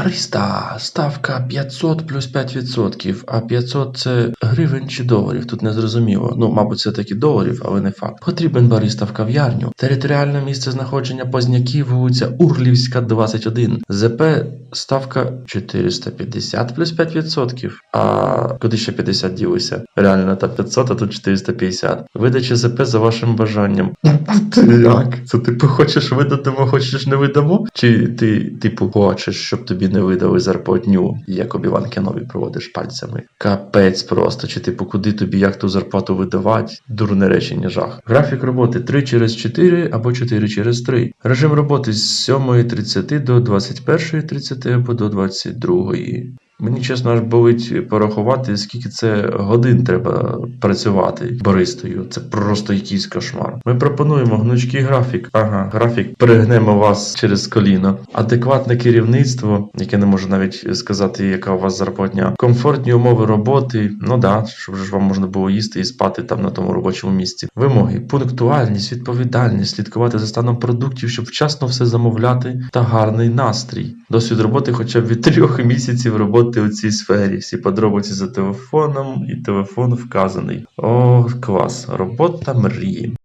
Бариста, ставка 500 плюс 5%, а 500 це гривень чи доларів, тут не зрозуміло. Ну, мабуть, це таки доларів, але не факт. Потрібен бариста в кав'ярню. Територіальне місце знаходження Позняків, вулиця Урлівська, 21. ЗП ставка 450 плюс 5%. А куди ще 50 ділися? Реально, та 500, а тут 450. Видача ЗП за вашим бажанням. Ти як? Це типу хочеш видамо, хочеш не видамо? Чи ти, типу, хочеш, щоб тобі не видали зарплатню, як Обіван Кенові проводиш пальцями? Капець просто. Чи типу, куди тобі як ту зарплату видавати? Дурне речення жах. Графік роботи 3 через 4 або 4 через 3. Режим роботи з 7.30 до 21.30 або до 22.00. Мені чесно аж болить порахувати, скільки це годин треба працювати баристою. Це просто якийсь кошмар. Ми пропонуємо гнучкий графік. Ага, графік пригнемо вас через коліно. Адекватне керівництво, яке не можу навіть сказати, яка у вас зарплатня. Комфортні умови роботи. Ну да, щоб ж вам можна було їсти і спати там на тому робочому місці. Вимоги, пунктуальність, відповідальність, слідкувати за станом продуктів, щоб вчасно все замовляти, та гарний настрій. Досвід роботи хоча б від трьох місяців роботи у цій сфері. Всі подробиці за телефоном і телефон вказаний. О, клас. Робота мрії.